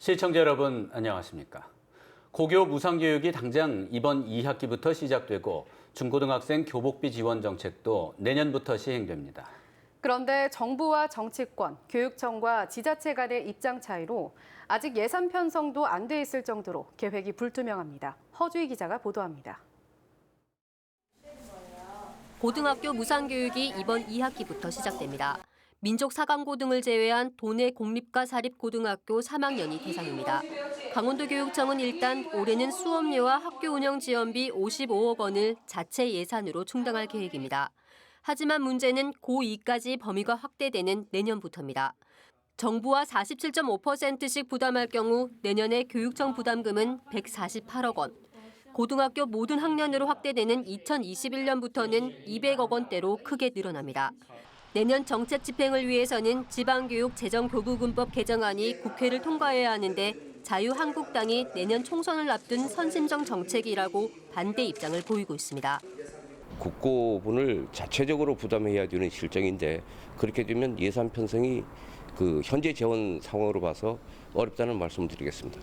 시청자 여러분 안녕하십니까? 고교 무상교육이 당장 이번 2학기부터 시작되고 중고등학생 교복비 지원 정책도 내년부터 시행됩니다. 그런데 정부와 정치권, 교육청과 지자체 간의 입장 차이로 아직 예산 편성도 안 돼 있을 정도로 계획이 불투명합니다. 허주희 기자가 보도합니다. 고등학교 무상교육이 이번 2학기부터 시작됩니다. 민족 사관고 등을 제외한 도내 공립과 사립고등학교 3학년이 대상입니다. 강원도교육청은 일단 올해는 수업료와 학교 운영 지원비 55억 원을 자체 예산으로 충당할 계획입니다. 하지만 문제는 고2까지 범위가 확대되는 내년부터입니다. 정부와 47.5%씩 부담할 경우 내년에 교육청 부담금은 148억 원, 고등학교 모든 학년으로 확대되는 2021년부터는 200억 원대로 크게 늘어납니다. 내년 정책 집행을 위해서는 지방교육 재정교부금법 개정안이 국회를 통과해야 하는데 자유한국당이 내년 총선을 앞둔 선심정 정책이라고 반대 입장을 보이고 있습니다. 국고분을 자체적으로 부담해야 되는 실정인데 그렇게 되면 예산 편성이 그 현재 재원 상황으로 봐서 어렵다는 말씀을 드리겠습니다.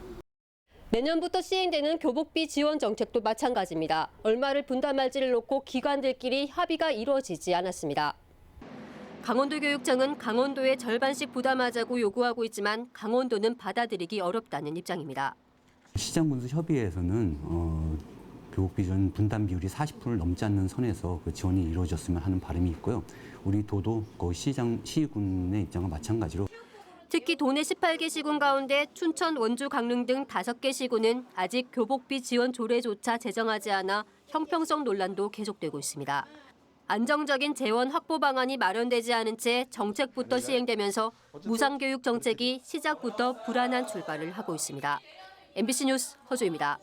내년부터 시행되는 교복비 지원 정책도 마찬가지입니다. 얼마를 분담할지를 놓고 기관들끼리 합의가 이루어지지 않았습니다. 강원도교육청은 강원도의 절반씩 부담하자고 요구하고 있지만 강원도는 받아들이기 어렵다는 입장입니다. 시장 분수 협의회에서는 어, 교복 비전 분담 비율이 40%를 넘지 않는 선에서 그 지원이 이루어졌으면 하는 바람이 있고요. 우리 도도 그 시장 시군의 입장과 마찬가지로 특히 도내 18개 시군 가운데 춘천, 원주, 강릉 등 5개 시군은 아직 교복비 지원 조례조차 제정하지 않아 형평성 논란도 계속되고 있습니다. 안정적인 재원 확보 방안이 마련되지 않은 채 정책부터 시행되면서 무상교육 정책이 시작부터 불안한 출발을 하고 있습니다. MBC 뉴스 허주입니다.